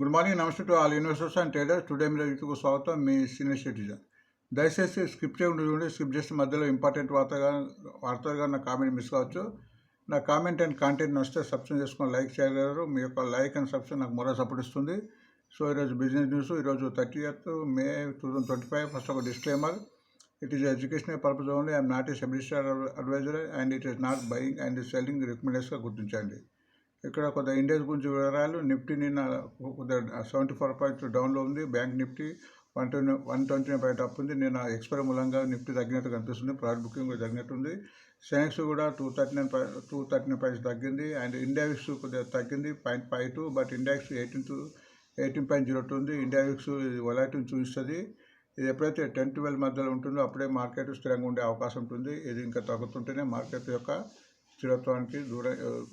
Good morning namaste to all investors and traders. Today మీరు YouTube స్వాగతం. మీ senior citizen. దయచేసి స్కిప్ చేయకుండా చూడండి. స్కిప్ చేసిన మధ్యలో ఇంపార్టెంట్ వార్తగా వార్తగా నా కామెంట్ మిస్ కావచ్చు. నా కామెంట్ అండ్ కాంటెంట్ నచ్చితే సబ్స్క్రైబ్ చేసుకొని లైక్ చేయగలరు. మీ యొక్క లైక్ అండ్ సబ్స్క్రైబ్ నాకు మరో సపోర్ట్ ఇస్తుంది సో ఈరోజు బిజినెస్ న్యూస్. ఈరోజు thirty May two thousand twenty five. First ఒక disclaimer it is educational purpose only I'm not a సెబిస్టార్ advisor and it is not buying and selling రికమెండేషన్గా గుర్తించండి. ఇక్కడ కొంత index గురించి వివరాలు. నిఫ్టీ నిన్న సెవెంటీ ఫోర్ పాయింట్ డౌన్లో ఉంది. Bank Nifty one twenty one twenty point up ఉంది. నిన్న ఎక్స్పైర్ మూలంగా నిఫ్టీ తగ్గినట్టు కనిపిస్తుంది. ప్రాడక్ట్ బుకింగ్ కూడా తగ్గినట్టుంది. సెనెక్స్ కూడా two thirty nine two thirty nine points తగ్గింది. అండ్ ఇండెక్స్ కొద్దిగా తగ్గింది. Point five two but India VIX eighteen two eighteen point zero two ఉంది. ఇది ఒలాటిని చూపిస్తుంది. ఇది ఎప్పుడైతే టెన్ ట్వెల్వ్ మధ్యలో ఉంటుందో అప్పుడే మార్కెట్ స్థిరంగా ఉండే అవకాశం ఉంటుంది. ఇది ఇంకా తగ్గుతుంటేనే మార్కెట్ యొక్క స్థిరత్వానికి దూరం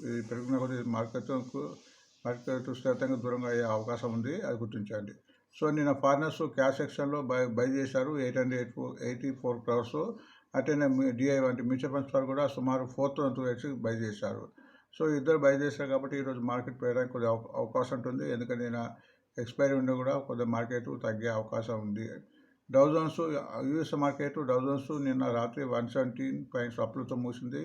ఇది పెరుగుతున్న కొద్ది మార్కెట్కు మార్కెట్ స్థిరత్వంగా దూరంగా అయ్యే అవకాశం ఉంది అది గుర్తించండి. సో నిన్న ఫారినర్స్ క్యాష్ సెక్షన్లో బై బై చేశారు eight hundred eight four eighty four crores. అట్లనే డిఐ వంటి మ్యూచువల్ ఫండ్స్ వారు కూడా సుమారు ఫోర్ థౌసండ్ వేసి బై చేశారు. సో ఇద్దరు బై చేశారు కాబట్టి ఈరోజు మార్కెట్ పెరగడానికి కొద్దిగా అవకాశం ఉంటుంది. ఎందుకంటే నేను ఎక్స్పైరీ ఉండి కూడా కొద్దిగా మార్కెట్ తగ్గే అవకాశం ఉంది. డౌజన్స్ యూఎస్ మార్కెట్ డౌజన్స్ నిన్న రాత్రి వన్ సెవెంటీన్ పాయింట్స్ అప్పులతో మూసింది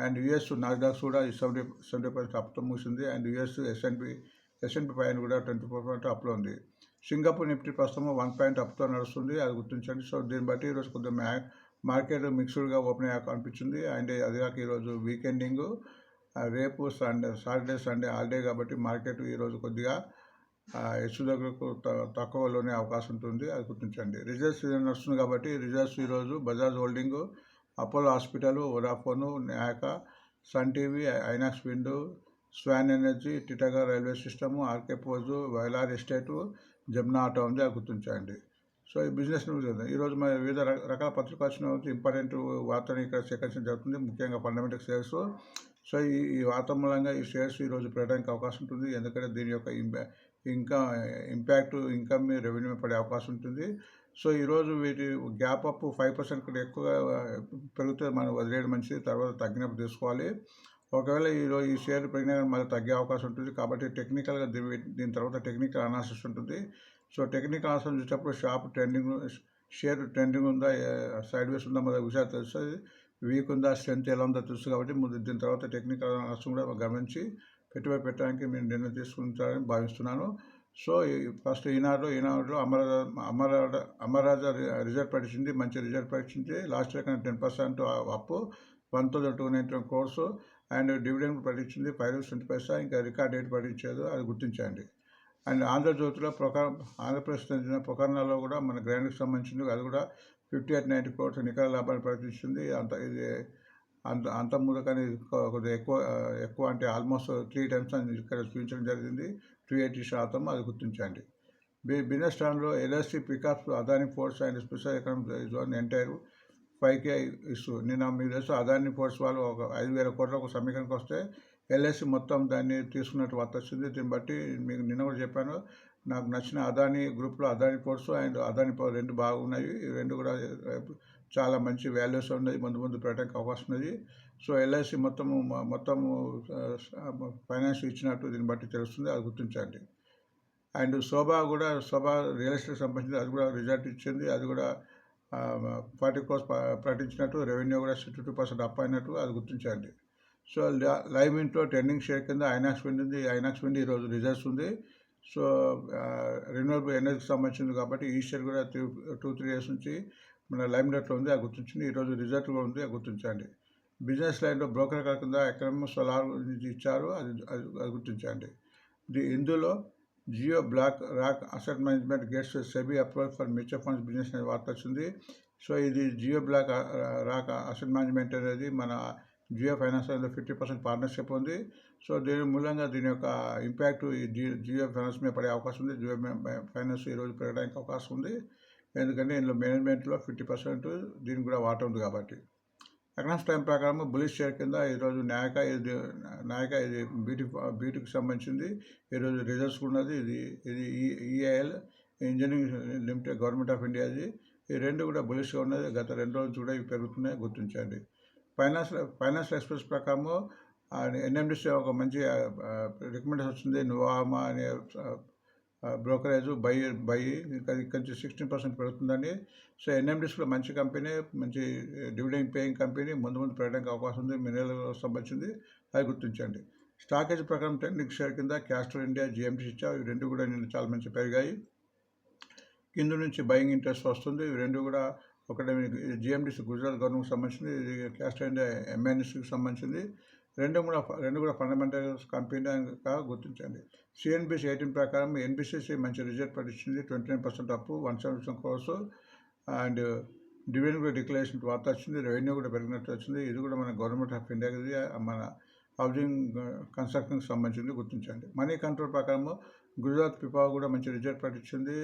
అండ్ యుఎస్ నాస్డాక్స్ కూడా సెవెంటీ సెవెంటీ పర్సెంట్ అప్తో ముగిసింది. అండ్ యుఎస్ ఎస్ఎన్పి ఎస్ఎన్పి పైన కూడా ట్వంటీ ఫోర్ పాయింట్ అప్లో ఉంది. సింగపూర్ నిఫ్టీ ప్రస్తుతం వన్ పాయింట్ అప్తో నడుస్తుంది. అది గుర్తించండి. సో దీన్ని బట్టి ఈరోజు కొద్దిగా మ్యా మార్కెట్ మిక్స్డ్గా ఓపెన్ అయ్యాక అనిపించింది. అండ్ అది కాక ఈరోజు వీకెండింగ్ రేపు సండే సాటర్డే సండే హాలిడే కాబట్టి మార్కెట్ ఈరోజు కొద్దిగా హెచ్చు దగ్గరకు త- తక్కువలోనే అవకాశం ఉంటుంది. అది గుర్తించండి. రిజల్ట్స్ నడుస్తుంది కాబట్టి రిజల్ట్స్ ఈరోజు Bajaj holding Apollo hospital Vodafone Nykaa Sun TV Inox Wind Swan Energy Titagarh railway system RK pose వైలార్ ఎస్టేటు జమునా ఆటో ఉంది అది గుర్తించండి సో ఈ బిజినెస్ న్యూస్ ఈరోజు మన వివిధ రక- రకాల పత్రికలు వచ్చిన ఇంపార్టెంట్ వార్తలు ఇక్కడ సేకరించడం జరుగుతుంది. ముఖ్యంగా ఫండమెంటల్ షేర్స్. సో ఈ ఈ వార్త మూలంగా ఈ షేర్స్ ఈరోజు పెరగడానికి అవకాశం ఉంటుంది. ఎందుకంటే దీని యొక్క ఇంపా ఇంకా ఇంపాక్ట్ ఇన్కమ్ రెవెన్యూ పడే అవకాశం ఉంటుంది. సో ఈరోజు వీటి గ్యాప్ అప్ ఫైవ్ పర్సెంట్ కూడా ఎక్కువగా పెరిగితే మనం వదిలేయడం మంచిది. తర్వాత తగ్గినప్పుడు తీసుకోవాలి ఒకవేళ ఈరోజు ఈ షేర్ పెరిగినా కానీ మళ్ళీ తగ్గే అవకాశం ఉంటుంది. కాబట్టి టెక్నికల్గా దీని తర్వాత టెక్నికల్ అనాలిసిస్ ఉంటుంది. సో టెక్నికల్ అనాలిసిస్ చూసేటప్పుడు షాప్ ట్రెండింగ్ షేర్ ట్రెండింగ్ ఉందా సైడ్ వేస్ ఉందా మన విషయాలు తెలుస్తుంది. వీక్ ఉందా స్ట్రెంత్ ఎలా ఉందో తెలుసు కాబట్టి ముందు దీని తర్వాత టెక్నికల్ అనాలిసిస్ కూడా గమనించి పెట్టుబడి పెట్టడానికి మేము నిర్ణయం తీసుకుంటారని భావిస్తున్నాను. సో ఈ- ఫస్ట్ ఈనాడు ఈనాడులో అమర అమర అమరాజ రిజల్ట్ పడిచింది మంచి రిజల్ట్ పడిచింది లాస్ట్ ఇయర్ కన్నా ten percent up one thousand two ninety crores and dividend పడించింది five rupees twenty paisa ఇంకా రికార్డ్ డేట్ పడించేది అది గుర్తించండి. అండ్ ఆంధ్రజ్యోతిలో ప్రకార ఆంధ్రప్రదేశ్ చెందిన ప్రకరణలో కూడా మన గ్రాండ్కి సంబంధించింది అది కూడా ఫిఫ్టీ ఎయిట్ నైంటీ కోర్స్ నికర లాభాన్ని ప్రకటించింది. అంత ఇది అంత అంత ముందు కానీ కొద్దిగా ఎక్కువ ఎక్కువ అంటే ఆల్మోస్ట్ త్రీ టైమ్స్ అని ఇక్కడ చూపించడం జరిగింది. టూ ఎయిటీ శాతం అది గుర్తించండి. బి బిజినెస్ టర్మ్లో LSC pickups Adani ports and special economic zone entire five K issue నిన్న మీరు తెలుసు అదాని ఫోర్స్ వాళ్ళు ఒక ఐదు వేల కోట్ల ఒక సమీకరణకు వస్తే ఎల్ఐసి మొత్తం దాన్ని తీసుకున్నట్టు వార్త వచ్చింది. దీన్ని బట్టి మీకు నిన్న కూడా చెప్పాను. నాకు నచ్చిన అదాని గ్రూప్లో Adani ports and Adani power రెండు బాగున్నాయి. రెండు కూడా చాలా మంచి వాల్యూస్ ఉన్నాయి. ముందు ముందు పెట్టడానికి అవకాశం ఉన్నది. సో ఎల్ఐసి మొత్తము మొత్తము ఫైనాన్స్ ఇచ్చినట్టు దీన్ని బట్టి తెలుస్తుంది అది గుర్తించండి. అండ్ శోభా కూడా శోభా రియల్ ఎస్టేట్ సంబంధించి అది కూడా రిజల్ట్ ఇచ్చింది అది కూడా ఫార్టీ క్రోస్ ప్రకటించినట్టు రెవెన్యూ కూడా సిక్స్టీ టూ పర్సెంట్ అప్ అయినట్టు అది గుర్తించండి. సో లైవ్ ఇంట్లో ట్రెండింగ్ షేర్ కింద ఐనాక్స్ విండ్ ఉంది ఐనాక్స్ విండ్ ఈరోజు రిజల్ట్స్ ఉంది. సో రెన్యూవబుల్ ఎనర్జీకి సంబంధించింది కాబట్టి ఈ షేర్ కూడా త్రీ టూ త్రీ ఇయర్స్ నుంచి మన లైమ్ లైట్లో ఉంది అది గుర్తించింది ఈరోజు రిజల్ట్ కూడా ఉంది అది గుర్తించండి. బిజినెస్ లైన్లో బ్రోకర్ కింద ఎకనామిక్ సోలార్ నుంచి ఇచ్చారు అది అది గుర్తించండి. ది ఇందులో Jio BlackRock asset management gets SEBI approach for mutual funds business అనే వార్త వచ్చింది. సో ఇది Jio black rock asset management అనేది మన Jio finance fifty percent partnership ఉంది. సో దీని మూలంగా దీని యొక్క ఇంపాక్ట్ జియో ఫైనాన్స్ మీద పడే అవకాశం ఉంది. జియో ఫైనాన్స్ ఈరోజు పెరగడానికి అవకాశం ఉంది. ఎందుకంటే ఇందులో మేనేజ్మెంట్లో ఫిఫ్టీ పర్సెంట్ దీనికి కూడా వాటా ఉంది కాబట్టి. ఎకనామిక్స్ టైం ప్రకారం బులిష్ షేర్ కింద ఈరోజు నాయక ఇది నాయక ఇది బ్యూటీ బీటీకి సంబంధించింది. ఈరోజు రిజల్ట్స్ ఉన్నది. ఇది ఇది EIL engineering limited government of ఇండియాది. ఈ రెండు కూడా బులిష్గా ఉన్నది. గత రెండు రోజులు కూడా ఇవి పెరుగుతున్నాయి. గుర్తించండి. ఫైనాన్స్ ఫైనాన్స్ ఎక్స్ప్రెస్ ప్రకారము ఎన్ఎండిసి ఒక మంచి రికమెండేషన్ వచ్చింది. నువామా అనే బ్రోకరేజ్ బై బై ఇంకా ఇక్కడ నుంచి సిక్స్టీన్ పర్సెంట్ పెరుగుతుందని సో ఎన్ఎండిస్లో మంచి కంపెనీ మంచి డివిడెండ్ పేయింగ్ కంపెనీ ముందు ముందు పెరగడానికి అవకాశం ఉంది మినరల్ సంబంధించింది అది గుర్తించండి. స్టాకేజ్ ప్రకారం టెక్నిక్ షేర్ కింద క్యాస్టర్ ఇండియా జిఎంటీ ఇచ్చా ఇవి రెండు కూడా నిన్న చాలా మంచి పెరిగాయి. కింద నుంచి బయింగ్ ఇంట్రెస్ట్ వస్తుంది ఇవి రెండు కూడా ఒకటి జిఎండిసి గుజరాత్ గవర్నమెంట్కి సంబంధించింది ఇది క్యాస్టర్ ఇండియా ఎంఎన్ఎస్కి సంబంధించింది. రెండు కూడా రెండు కూడా ఫండమెంటల్స్ కంపెనీగా గుర్తించండి. సిఎన్బిసి ఎయిటీన్ ప్రకారం ఎన్బిసిసి మంచి result పట్టించింది twenty nine percent up one seventy crores and dividend కూడా డిక్లరేషన్ వార్త వచ్చింది. రెవెన్యూ కూడా పెరిగినట్టు వచ్చింది. ఇది కూడా మన గవర్నమెంట్ ఆఫ్ ఇండియాకి మన హౌసింగ్ కన్స్ట్రక్షన్కి సంబంధించింది గుర్తించండి. మనీ కంట్రోల్ ప్రకారము గుజరాత్ పిపా కూడా మంచి రిజల్ట్ పట్టించింది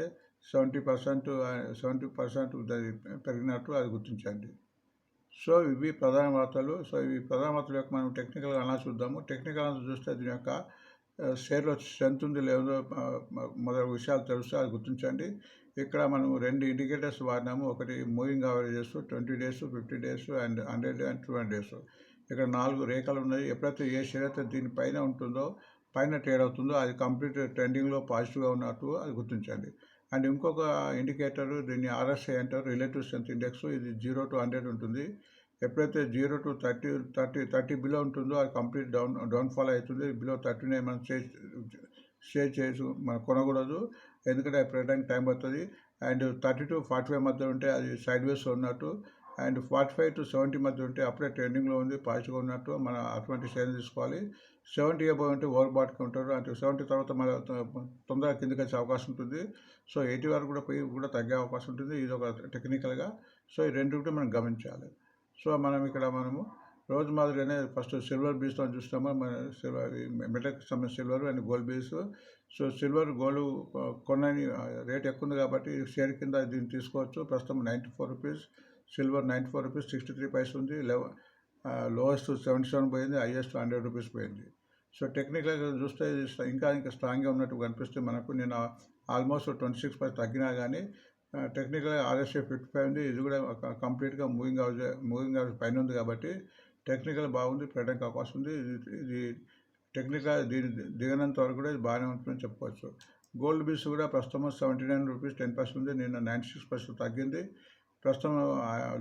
సెవెంటీ పర్సెంట్ సెవెంటీ పర్సెంట్ పెరిగినట్టు అది గుర్తించండి. సో ఇవి ప్రధాన వార్తలు. సో ఇవి ప్రధాన వార్తల యొక్క మనం టెక్నికల్గా అలా చూద్దాము. టెక్నికల్ అనాలిసిస్ చూస్తే దీని యొక్క షేర్లో స్ట్రెంత్ ఉంది లేదో మొదలగు విషయాలు తెలుస్తే అది గుర్తించండి. ఇక్కడ మనం రెండు ఇండికేటర్స్ వాడినాము. ఒకటి moving averages twenty days fifty days and hundred and two hundred days ఇక్కడ నాలుగు రేఖలు ఉన్నాయి. ఎప్పుడైతే ఏ షేర్ అయితే దీనిపైన ఉంటుందో పైన ట్రేడ్ అవుతుందో అది కంప్లీట్ ట్రెండింగ్లో పాజిటివ్గా ఉన్నట్టు అది గుర్తించండి. అండ్ ఇంకొక ఇండికేటర్ దీన్ని ఆర్ఎస్ఐ అంటారు రిలేటివ్ స్ట్రెంత్ ఇండెక్స్. ఇది జీరో టు హండ్రెడ్ ఉంటుంది. ఎప్పుడైతే zero to thirty thirty thirty below ఉంటుందో అది కంప్లీట్ డౌన్ డౌన్ఫాల్ అవుతుంది. బిలో థర్టీ నైన్ మనం స్టే స్టే చేసి మనం కొనకూడదు. ఎందుకంటే అది పెట్టడానికి టైం పడుతుంది. And thirty to forty five మధ్య ఉంటే అది సైడ్ వేస్ ఉన్నట్టు. And forty five to seventy మధ్య ఉంటే అప్పుడే ట్రెండింగ్లో ఉంది పాజిటివ్గా ఉన్నట్టు మనం అటువంటి షేర్ తీసుకోవాలి. సెవెంటీ అబౌవ్ ఉంటే ఓవర్ బాట్కి ఉంటారు. అంటే సెవెంటీ తర్వాత మన తొందరగా కిందకి వచ్చే అవకాశం ఉంటుంది. సో ఎయిటీ వరకు కూడా పోయి కూడా తగ్గే అవకాశం ఉంటుంది. ఇది ఒక టెక్నికల్గా. సో ఈ రెండు కూడా మనం గమనించాలి. సో మనం ఇక్కడ మనము రోజు మాదిరిగానే ఫస్ట్ సిల్వర్ బీస్తో చూస్తాము మన సిల్వర్ మెటల్కి సంబంధించిన silver and gold BeES. So silver gold కొనని rate ఎక్కువ ఉంది కాబట్టి షేర్ కింద దీన్ని తీసుకోవచ్చు. ప్రస్తుతం ninety four rupees. Silver ninety four rupees sixty three paise ఉంది. లెవెన్ లోయెస్ట్ సెవెంటీ సెవెన్ పోయింది హైయెస్ట్ హండ్రెడ్ రూపీస్ పోయింది. సో టెక్నికల్గా చూస్తే ఇంకా ఇంకా స్ట్రాంగ్గా ఉన్నట్టు కనిపిస్తే మనకు నేను ఆల్మోస్ట్ ట్వంటీ సిక్స్ పైస్ తగ్గినా కానీ టెక్నికల్గా ఆర్ఎస్ఏ ఫిఫ్టీ ఫైవ్ ఉంది. ఇది కూడా కంప్లీట్గా మూవింగ్ హౌస్ మూవింగ్ హౌస్ పైన ఉంది కాబట్టి టెక్నికల్ బాగుంది పెట్టడానికి అవకాశం ఉంది. ఇది టెక్నికల్ దీని దిగనంత వరకు కూడా ఇది బాగానే ఉంటుందని చెప్పుకోవచ్చు. గోల్డ్ బీస్ కూడా ప్రస్తుతం seventy nine rupees ten percent ఉంది. నిన్న నైంటీ సిక్స్ పర్సెంట్ తగ్గింది. ప్రస్తుతం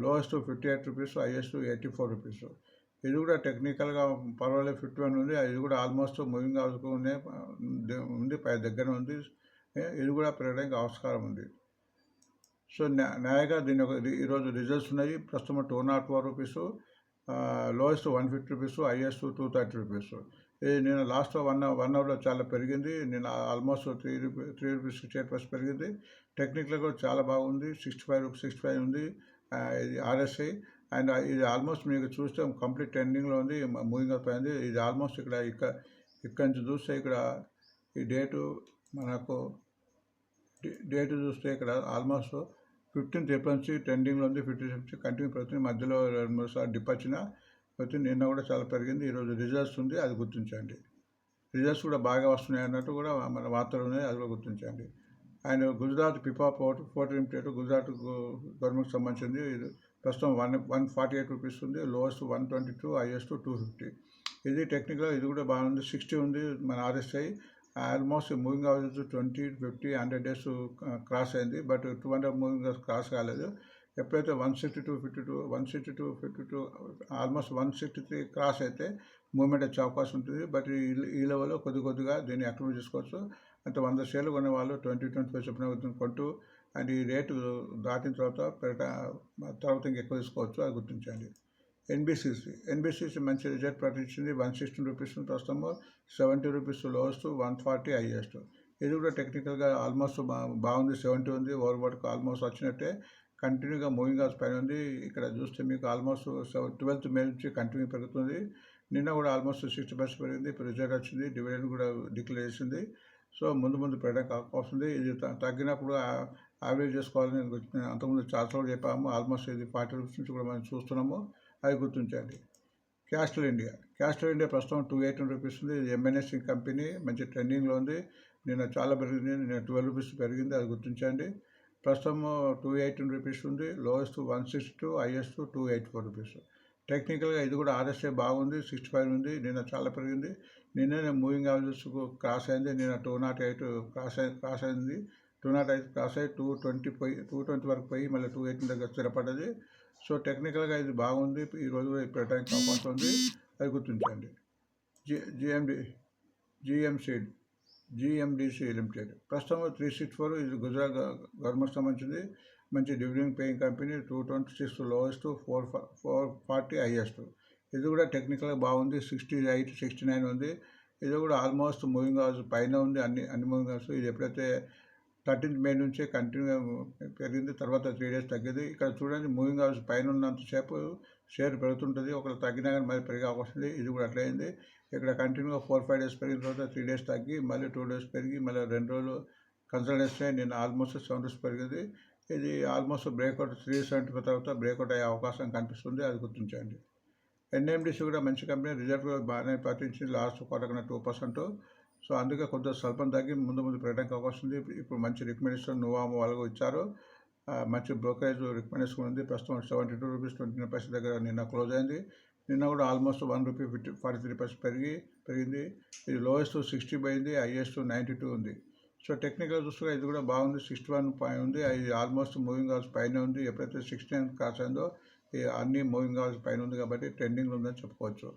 lowest fifty eight rupees highest eighty four rupees ఇది కూడా టెక్నికల్గా పర్వాలేదు ఫిఫ్టీ వన్ ఉంది. ఇది కూడా ఆల్మోస్ట్ మూవింగ్ హౌస్కు ఉంది పై దగ్గర ఉంది. ఇది కూడా పెరగడానికి ఆస్కారం ఉంది. సో న్యాయగా దీని ఒక ఈరోజు రిజల్ట్స్ ఉన్నాయి. ప్రస్తుతం two not four rupees lowest one fifty rupees highest two thirty rupees నేను లాస్ట్ వన్ వన్ అవర్లో చాలా పెరిగింది. నేను almost three rupee three rupees sixty పెరిగింది. టెక్నిక్లో కూడా చాలా బాగుంది. Sixty five rupees sixty five ఉంది ఇది ఆర్ఎస్ఐ అండ్ ఇది ఆల్మోస్ట్ మీకు చూస్తే కంప్లీట్ ట్రెండింగ్లో ఉంది. మూవింగ్ అప్ అయింది. ఇది ఆల్మోస్ట్ ఇక్కడ ఇక్కడ ఇక్కడ నుంచి చూస్తే ఇక్కడ ఈ డేటు మనకు డేట్ చూస్తే ఇక్కడ ఆల్మోస్ట్ ఫిఫ్టీన్త్ ఏప్రిల్ నుంచి ట్రెండింగ్లో ఉంది. ఫిఫ్టీన్ నుంచి కంటిన్యూ పెరుగుతుంది. మధ్యలో రెండు మూడు సార్లు డిప్ వచ్చినా అయితే నిన్న కూడా చాలా పెరిగింది. ఈరోజు రిజల్ట్స్ ఉంది అది గుర్తించండి. రిజల్ట్స్ కూడా బాగా వస్తున్నాయి అన్నట్టు కూడా మన వార్తలు ఉన్నాయి అది కూడా గుర్తించండి. And Gujarat Pipavav port port limited Gujarat గవర్నమెంట్కి సంబంధించింది. ఇది ప్రస్తుతం one one forty eight rupees ఉంది lowest one twenty two highest two fifty ఇది టెక్నికల్ ఇది కూడా బాగుంది సిక్స్టీ ఉంది మన RSI almost moving averages twenty fifty hundred days cross అయింది but two hundred moving cross కాలేదు. ఎప్పుడైతే one sixty two fifty two one sixty two fifty two almost one sixty three cross అయితే moment వచ్చే అవకాశం ఉంటుంది. But ఈ లెవెల్లో కొద్ది కొద్దిగా దీన్ని అక్టివేట్ చేసుకోవచ్చు. అంటే వంద షేర్లు కొనే వాళ్ళు ట్వంటీ ట్వంటీ ఫైవ్ చెప్పిన కొంటూ అండ్ ఈ రేటు దాటిన తర్వాత పెరట తర్వాత ఇంకా ఎక్కువ తీసుకోవచ్చు అది గుర్తించండి. ఎన్బిసిసి ఎన్బిసిసి మంచి రిజల్ట్ ప్రకటించింది. వన్ సిక్స్టీన్ రూపీస్ ప్రస్తుతము seventy rupees lowest one forty highest. ఇది కూడా టెక్నికల్గా ఆల్మోస్ట్ బాగుంది. సెవెంటీ ఉంది. ఓవర్ బాట్కి ఆల్మోస్ట్ వచ్చినట్టే. కంటిన్యూగా మూవింగ్ ఆస్ పైన ఉంది. ఇక్కడ చూస్తే మీకు ఆల్మోస్ట్ ట్వెల్త్ మే నుంచి కంటిన్యూ పెరుగుతుంది. నిన్న కూడా ఆల్మోస్ట్ సిక్స్టీ పర్సెంట్ పెరిగింది. ఇప్పుడు రిజల్ట్ వచ్చింది. డివిడెండ్ కూడా డిక్లేర్ చేసింది. సో ముందు ముందు పెరగడానికి వస్తుంది ఇది తగ్గినప్పుడు యావరేజ్ చేసుకోవాలని అంతకుముందు చాలా చెప్పాము. ఆల్మోస్ట్ ఇది ఫార్టీ రూపీస్ నుంచి కూడా మనం చూస్తున్నాము. అది గుర్తించండి. Castrol India. క్యాస్టల్ ఇండియా ప్రస్తుతం టూ ఎయిటీన్ రూపీస్ ఉంది. ఇది ఎంఎన్ఎస్సింగ్ కంపెనీ. మంచి ట్రెండింగ్లో ఉంది. నిన్న చాలా పెరిగింది. నిన్న ట్వెల్వ్ రూపీస్ పెరిగింది. అది గుర్తించండి. ప్రస్తుతం టూ ఎయిటీన్ రూపీస్ ఉంది lowest one sixty two highest two eight four rupees. టెక్నికల్గా ఇది కూడా ఆర్ఎస్ఏ బాగుంది సిక్స్టీ ఫైవ్ ఉంది నిన్న చాలా పెరిగింది. నిన్ననే మూవింగ్ యావరేజెస్ క్రాస్ అయింది నిన్న టూ నాట్ ఎయిట్ క్రాస్ అయి క్రాస్ అయింది. టూ నాట్ ఎయిట్ క్రాస్ అయ్యి టూ ట్వంటీ పోయి టూ ట్వంటీ వరకు పోయి మళ్ళీ టూ ఎయిటీన్ దగ్గర స్థిరపడ్డది. సో టెక్నికల్గా ఇది బాగుంది ఈ రోజు కూడా పెట్టడానికి అవకాశం ఉంది అది గుర్తించండి జి జిఎండి జిఎంసీడ్. జిఎండిసి లిమిటెడ్ ప్రస్తుతం త్రీ సిక్స్ ఫోర్ ఇది గుజరాత్ గవర్నమెంట్ సంబంధించింది. మంచి dividend paying company two twenty six lowest four four forty highest ఇది కూడా టెక్నికల్గా బాగుంది. సిక్స్టీ ఎయిట్ సిక్స్టీ నైన్ ఉంది. ఇది కూడా ఆల్మోస్ట్ మూవింగ్ హౌస్ పైన ఉంది. అన్ని అన్ని మూవింగ్ హౌస్ ఇది ఎప్పుడైతే థర్టీన్త్ మే నుంచే కంటిన్యూగా పెరిగింది తర్వాత త్రీ డేస్ తగ్గింది. ఇక్కడ చూడండి మూవింగ్ హౌస్ పైన ఉన్నంతసేపు షేర్ పెరుగుతుంటుంది. ఒకరు తగ్గినా కానీ మరి పెరిగే అవకాశం ఉంది. ఇది కూడా అట్లయింది ఇక్కడ కంటిన్యూగా ఫోర్ ఫైవ్ డేస్ పెరిగిన తర్వాత త్రీ డేస్ తగ్గి మళ్ళీ టూ డేస్ పెరిగి మళ్ళీ రెండు రోజులు కన్సల్టేషన్ నేను ఆల్మోస్ట్ సెవెన్ డేస్ పెరిగింది. ఇది ఆల్మోస్ట్ బ్రేక్అవుట్ త్రీ సెవెంటీ తర్వాత బ్రేక్అవుట్ అయ్యే అవకాశం కనిపిస్తుంది అది గుర్తించండి. ఎన్ఎండిసి కూడా మంచి కంపెనీ రిజల్ట్ కూడా బాగానే పాటించింది లాస్ట్ క్వార్టర్ కన్నా టూ పర్సెంట్. సో అందుకే కొంత స్వల్పం తగ్గి ముందు ముందు పెట్టడానికి అవకాశం ఉంది. ఇప్పుడు మంచి రికమెండేషన్ నువ్వాము వాళ్ళకు ఇచ్చారు. మంచి బ్రోకరేజ్ రికమెండేషన్ ఉంది. ప్రస్తుతం seventy two rupees twenty nine పైసల దగ్గర నిన్న క్లోజ్ అయింది. నిన్న కూడా almost one rupee fifty forty three percent పెరిగి పెరిగింది. ఇది లోయెస్ట్ సిక్స్టీ పోయింది హైయెస్ట్ నైంటీ టూ ఉంది. సో టెక్నికల్ చూస్తే ఇది కూడా బాగుంది సిక్స్టీ వన్ పాయింట్ ఉంది. ఇది ఆల్మోస్ట్ మూవింగ్ అవర్స్ పైన ఉంది. ఎప్పుడైతే సిక్స్టీ నైన్ క్రాస్ అయిందో ఈ అన్ని మూవింగ్ అవర్స్ పైన ఉంది కాబట్టి ట్రెండింగ్ ఉందని చెప్పుకోవచ్చు.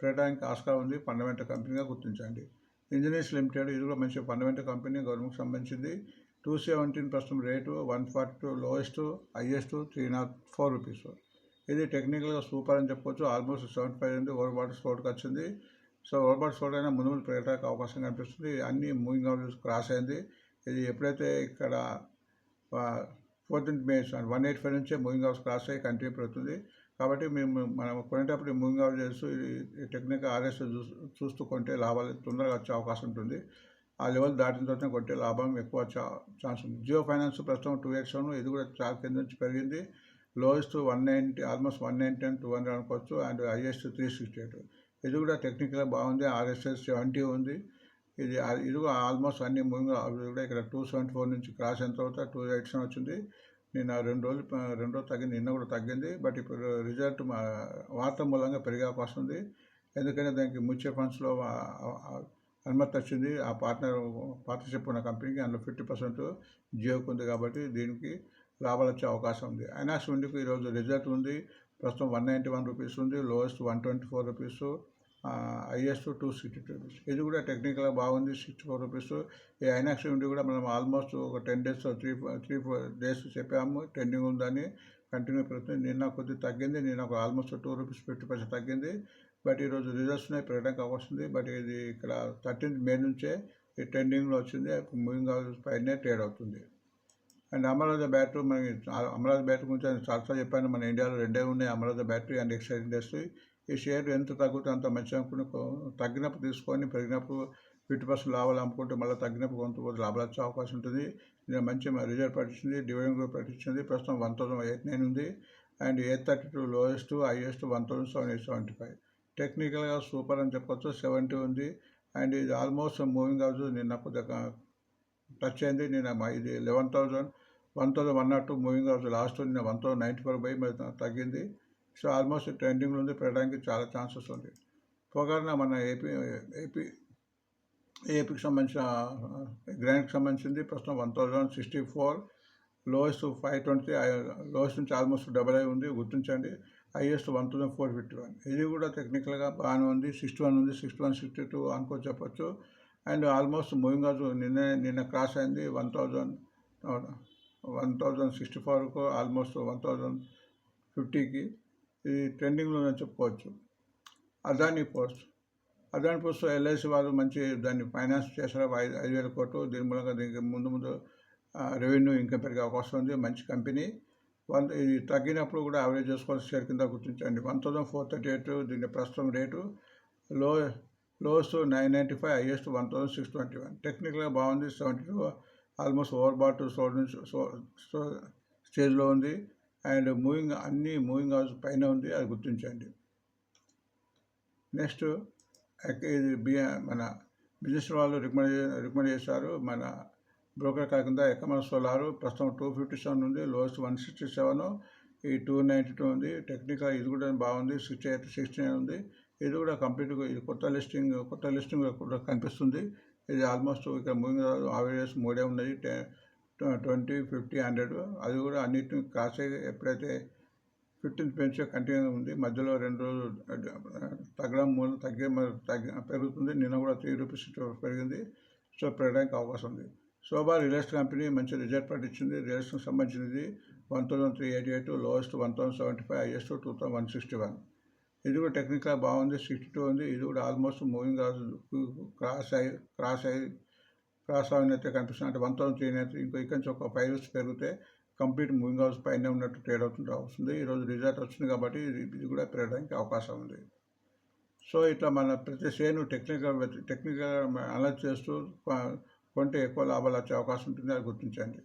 పెట్టడానికి ఆస్కారం ఉంది ఫండమెంటల్ కంపెనీగా గుర్తించండి. ఇంజనీర్స్ లిమిటెడ్ ఇది కూడా మంచి ఫండమెంటల్ కంపెనీ గవర్నమెంట్కి సంబంధించింది. Two seventeen percent rate one forty two lowest highest three not four rupees ఇది టెక్నికల్గా సూపర్ అని చెప్పుకోవచ్చు ఆల్మోస్ట్ సెవెంటీ ఫైవ్ ఉంది ఓవర్ బాటర్ స్టోర్కి వచ్చింది. సో ఓవర్ బాటర్ స్టోర్ అయినా ముందు ముందు పెరగడానికి అవకాశం కనిపిస్తుంది. అన్ని మూవింగ్ అవర్స్ క్రాస్ అయింది. ఇది ఎప్పుడైతే ఇక్కడ fourteenth May one eight five నుంచే మూవింగ్ అవర్స్ క్రాస్ అయ్యి కంటిన్యూ పెడుతుంది కాబట్టి మేము మనం కొనేటప్పుడు మూవింగ్ అవుట్ చేస్తూ ఈ టెక్నికల్ ఆర్ఎస్ చూస్తూ కొంటే లాభాలు తొందరగా వచ్చే అవకాశం ఉంటుంది. ఆ లెవెల్ దాటిన తర్వాత కొంటే లాభం ఎక్కువ ఛాన్స్ ఉంది. జియో ఫైనాన్స్ ప్రస్తుతం టూ ఎయిట్ సెవెన్ ఇది కూడా చాలా కింద నుంచి పెరిగింది. Lowest one ninety almost one ninety and two hundred అనుకోవచ్చు and highest three sixty eight ఇది కూడా టెక్నికల్గా బాగుంది ఆర్ఎస్ఎస్ సెవెంటీ ఉంది. ఇది ఇది కూడా ఆల్మోస్ట్ అన్ని మూవింగ్ అవి కూడా ఇక్కడ టూ సెవెంటీ ఫోర్ నుంచి క్రాస్ అయిన తర్వాత టూ ఎయిట్ సెవెన్ వచ్చింది. నిన్న రెండు రోజులు రెండు రోజులు తగ్గింది నిన్న కూడా తగ్గింది. బట్ ఇప్పుడు రిజల్ట్ వార్త మూలంగా పెరిగే అవకాశం ఉంది. ఎందుకంటే దానికి మ్యూచువల్ ఫండ్స్లో అనుమతి వచ్చింది. ఆ పార్ట్నర్ పార్ట్నర్షిప్ ఉన్న కంపెనీకి అందులో ఫిఫ్టీ పర్సెంట్ జియోకి ఉంది కాబట్టి దీనికి లాభాలు వచ్చే అవకాశం ఉంది. ఐనాక్స్ ఇండికి ఈరోజు రిజల్ట్ ఉంది. ప్రస్తుతం వన్ నైంటీ వన్ రూపీస్ ఉంది. Lowest one twenty four rupees highest two sixty two rupees ఇది కూడా టెక్నికల్గా బాగుంది. సిక్స్టీ ఫోర్ రూపీస్ ఈ ఐనాక్స్ ఉండి కూడా మనం ఆల్మోస్ట్ ఒక ten days three three four days చెప్పాము. ట్రెండింగ్ ఉందని కంటిన్యూ పెరుగుతుంది. నిన్న కొద్దిగా తగ్గింది. నిన్న ఒక almost two rupees fifty percent తగ్గింది. బట్ ఈరోజు రిజల్ట్స్ ఉన్నాయి. పెరగడానికి అవకాశం ఉంది. బట్ ఇది ఇక్కడ థర్టీన్త్ మే నుంచే ఈ ట్రెండింగ్లో వచ్చింది. మూవింగ్ పైనే ట్రేడ్ అవుతుంది. అండ్ అమరావతి బ్యాటరీ మనకి అమరావతి బ్యాటరీ గురించి నేను చాలాసార్లు చెప్పాను మన ఇండియాలో రెండే ఉన్నాయి Amaravati battery and Exide industry. ఈ షేర్ ఎంత తగ్గుతుందో అంత మంచిగా అనుకుని తగ్గినప్పుడు తీసుకొని పెరిగినప్పుడు ఫిఫ్టీ పర్సెంట్ లాభాలు అమ్ముకుంటే మళ్ళీ తగ్గినప్పుడు కొంత లాభాలు వచ్చే అవకాశం ఉంటుంది. నేను మంచి రిజల్ట్ పట్టించింది డివిడెండ్ కూడా పట్టించింది ప్రస్తుతం వన్ థౌసండ్ ఎయిట్ నైన్ ఉంది. And eight thirty two lowest highest one thousand seven eight seventy five. టెక్నికల్గా సూపర్ అని చెప్పొచ్చు సెవెంటీ ఉంది. అండ్ ఇది ఆల్మోస్ట్ మూవింగ్ అవుతుంది నిన్న కొద్దిగా టచ్ అయింది. నేను మా ఇది eleven thousand one thousand one not two moving averages last ఉంది one thousand ninety four by తగ్గింది. సో ఆల్మోస్ట్ ట్రెండింగ్లో ఉంది పెట్టడానికి చాలా ఛాన్సెస్ ఉంది. పోగానే మన ఏపీ ఏపీ ఏపీకి సంబంధించిన గ్రాండ్కి సంబంధించింది ప్రస్తుతం one thousand sixty four lowest five twenty lowest నుంచి ఆల్మోస్ట్ డబల్ అయి ఉంది గుర్తించండి. Highest one thousand four fifty one. ఇది కూడా టెక్నికల్గా బాగానే ఉంది సిక్స్టీ వన్ ఉంది సిక్స్టీ వన్ సిక్స్టీ టూ అనుకో చెప్పొచ్చు. అండ్ ఆల్మోస్ట్ మూవింగ్ హౌస్ నిన్న నిన్న క్రాస్ అయింది one thousand one thousand sixty ఫోర్కు ఆల్మోస్ట్ వన్ థౌజండ్ ఫిఫ్టీకి ఇది ట్రెండింగ్లో నేను చెప్పుకోవచ్చు. Adani ports Adani ports LIC వాళ్ళు మంచి దాన్ని ఫైనాన్స్ చేశారు. ఐదు ఐదు వేల కోట్లు. దీని మూలంగా దీనికి ముందు ముందు రెవెన్యూ ఇంకా పెరిగే అవకాశం ఉంది. మంచి కంపెనీ వన్ ఇది తగ్గినప్పుడు కూడా యావరేజ్ చేసుకోవాలి షేర్ కింద గుర్తించండి one thousand four thirty eight దీని ప్రస్తుతం రేటు లో lows nine ninety five highest one thousand six twenty one. టెక్నికల్గా బాగుంది. Seventy two almost over bought so స్టేజ్లో ఉంది. అండ్ మూవింగ్ అన్ని మూవింగ్ హౌస్ పైన ఉంది అది గుర్తించండి. నెక్స్ట్ ఇది బి మన బిజినెస్ వాళ్ళు రికమెండ్ రికమెండ్ చేశారు మన బ్రోకర్ కాకుండా ఎకమల్ సోలార్ ప్రస్తుతం టూ ఫిఫ్టీ సెవెన్ ఉంది లోయెస్ట్ వన్ సిక్స్టీ సెవెన్ ఈ టూ నైంటీ టూ ఉంది టెక్నికల్ ఇది కూడా బాగుంది సిక్స్టీ ఎయిట్ సిక్స్టీ నైన్ ఉంది ఇది కూడా కంప్లీట్గా ఇది కొత్త లిస్టింగ్ కొత్త లిస్టింగ్ కూడా కనిపిస్తుంది ఇది ఆల్మోస్ట్ ఇక్కడ మూవింగ్ ఆవేరియస్ మూడే ఉన్నాయి ట్వంటీ ఫిఫ్టీ హండ్రెడ్ అది కూడా అన్నిటిని కాసే ఎప్పుడైతే ఫిఫ్టీన్ పెంచే కంటిన్యూ ఉంది మధ్యలో రెండు రోజులు తగ్గడం మూల తగ్గే తగ్గి పెరుగుతుంది. నిన్న కూడా త్రీ రూపీస్ పెరిగింది. సో పెరగడానికి అవకాశం ఉంది. శోభా రియల్ ఎస్టేట్ కంపెనీ మంచి రిజల్ట్ పట్టించింది రియల్ ఎస్టేట్కి సంబంధించినది one thousand three eighty eight lowest one thousand seventy five highest two thousand one sixty one ఇది కూడా టెక్నికల్ బాగుంది సిక్స్టీ టూ ఉంది ఇది కూడా ఆల్మోస్ట్ మూవింగ్ క్రాస్ అయ్యి క్రాస్ అయ్యి క్రాస్ అయినట్టే కనిపిస్తుంది. అంటే వన్ థౌసండ్ త్రీ ఇంకో ఇక్కడ నుంచి ఒక ఫైవ్ రూపీస్ పెరిగితే కంప్లీట్ మూవింగ్ హౌస్ పైన ఉన్నట్టు ట్రేడ్ అవుతుంటే వస్తుంది. ఈరోజు రిజల్ట్ వచ్చింది కాబట్టి ఇది కూడా పెరగడానికి అవకాశం ఉంది. సో ఇట్లా మన ప్రతి షేర్ను టెక్నికల్ టెక్నికల్ అనలైజ్ చేస్తూ కొంటే ఎక్కువ లాభాలు వచ్చే అవకాశం ఉంటుంది అది గుర్తించండి.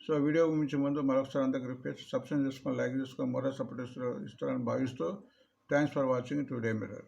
సో వీడియో గురించి ముందు మరొకసారి అందరికి రిక్వెస్ట్ సబ్స్క్రైబ్ చేసుకొని లైక్ చేసుకొని మరో సపోర్ట్ ఇస్తారని భావిస్తూ thanks for watching today mirror